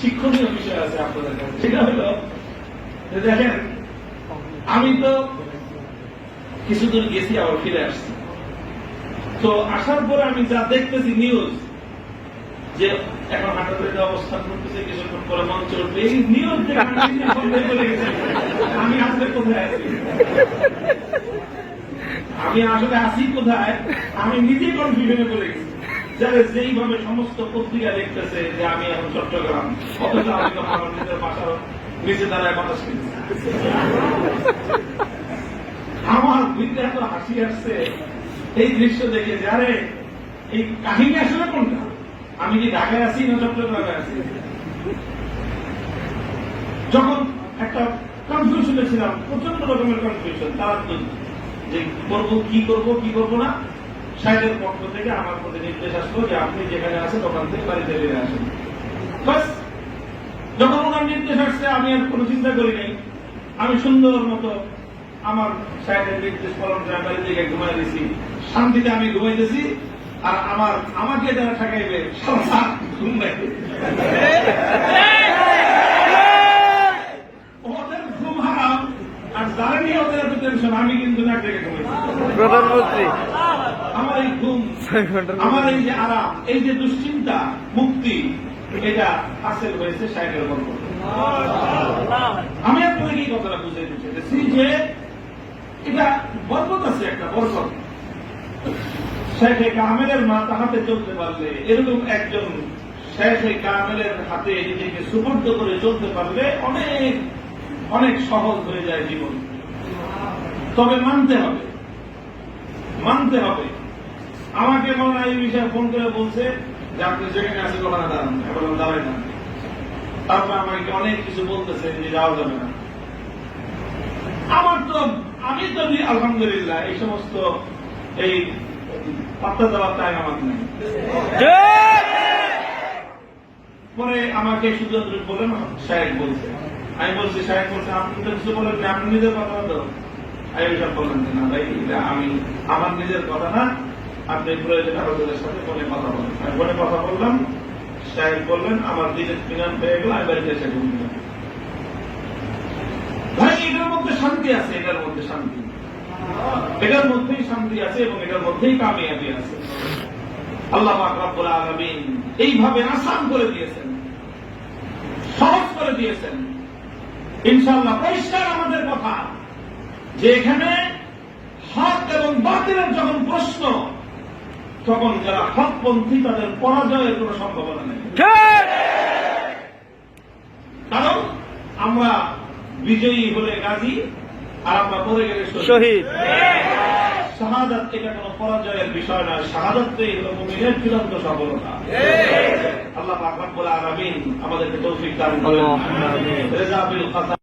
শিক্ষণীয় বিষয় আছে আপনাদের কাছে। সেটা হলো যে দেখেন, আমি তো কিছুদূর গেছি, আবার ফিরে আসছি। তো আসার পরে আমি যা দেখতেছি নিউজ যে এখন হাটাতে অবস্থান করতেছে, কিছুক্ষণ পরে মঞ্চ উঠবে এই নিউজ আমি আসলে কোথায় আছি? আমি আসলে আছি কোথায়? আমি নিজে কনফিউশনে পড়ে গেছি। যারা যেইভাবে সমস্ত পত্রিকা দেখতেছে যে আমি এখন চট্টগ্রাম, অথচ আমি তো আমার নিজের বাসার নিচে দাঁড়ায় কথা আমার বুঝতে এত হাসি আসছে, এই দৃশ্য দেখে যারে এই কাহিনী আসলে কোনটা? আমি কি ঢাকায় আছি না চট্টগ্রামে আছি? যখন একটা কনফিউশনে ছিলাম প্রচণ্ড রকমের কনফিউশন তার যে, করব কি করব কি করব না? সাহেবের পক্ষ থেকে আমার প্রতি নির্দেশ আসলো যে আপনি যেখানে আছেন ওখান থেকে বাড়িতে বেরিয়ে আসেন। যখন ওনার নির্দেশ আসছে, আমি আর কোনো চিন্তা করি নাই। আমি সুন্দর মতো আমার সাহেবের নির্দেশ পালন করে বাড়ি থেকে ঘুমাই দিয়েছি শান্তিতে আমি ঘুমাইতেছি আর আমার, আমাকে যারা ঠেকাইবে সারা ওদের ঘুম হারাম আর যারা নিয়ে ওদের টেনশন, আমি কিন্তু না ডেকে ঘুমাইছি প্রধানমন্ত্রী। আমার এই ঘুম আমার এই যে আরাম এই যে দুশ্চিন্তা মুক্তি এটা হাসিল হয়েছে সাহেবের গল্প আমি আপনাকে এই কথাটা বুঝে দিচ্ছি যে এটা বরকত আছে একটা বরকত। শেখে কামেলের মা তাহাতে চলতে পারলে এরকম একজন শেখে কামেলের হাতে নিজেকে সুপর্দ করে চলতে পারলে অনেক অনেক সহজ হয়ে যায় জীবন। তবে মানতে হবে মানতে হবে। আমাকে মনে এই বিষয়ে ফোন করে বলছে যে আপনি যেখানে আছেন ওখানে দাঁড়ান। এখন দাঁড়াই না। তারপর আমাকে অনেক কিছু বলতেছে যে যাওয়া যাবে না। আমার তো, আমি তো আলহামদুলিল্লাহ, এই সমস্ত এই পাত্তা দেওয়ার টাইম আমার নেই। পরে আমাকে শুধু বলেন সাহেব বলছে। আমি বলছি সাহেব বলছে, আপনি তো কিছু বলেন আপনি নিজের কথা তো। আমি বললেন না ভাই আমি আমার নিজের কথা না আপনি প্রয়োজন আরোদের সাথে ফোনে কথা বলেন। আমি ফোনে কথা বললাম সাহেব বললেন আমার দিনের ফিনান পেয়ে গেল, আমি বাড়িতে এসে ঘুমিয়ে ভাই, এটার মধ্যে শান্তি আছে, এটার মধ্যে শান্তি। এটার মধ্যেই শান্তি আছে এবং এটার মধ্যেই কামিয়াবি আছে। আল্লাহ পাক রব্বুল আলামিন এইভাবে আসান করে দিয়েছেন। সহজ করে দিয়েছেন। ইনশাআল্লাহ পরিষ্কার আমাদের কথা। যে এখানে হক এবং বাতিলের যখন প্রশ্ন তখন যারা হকপন্থী তাদের পরাজয়ের কোনো সম্ভাবনা নেই। কারণ আমরা বিজয়ী হলে গাজী আর আমরা পড়ে গেলে শহীদ। শহীদ। শাহাদাত এটা কোনো পরাজয়ের বিষয় নয়। শাহাদাতটাই হলো মুমিনের চূড়ান্ত সফলতা। আল্লাহ রব্বুল আলামিন আমাদেরকে তৌফিক দান করেন। আল্লাহুম্মা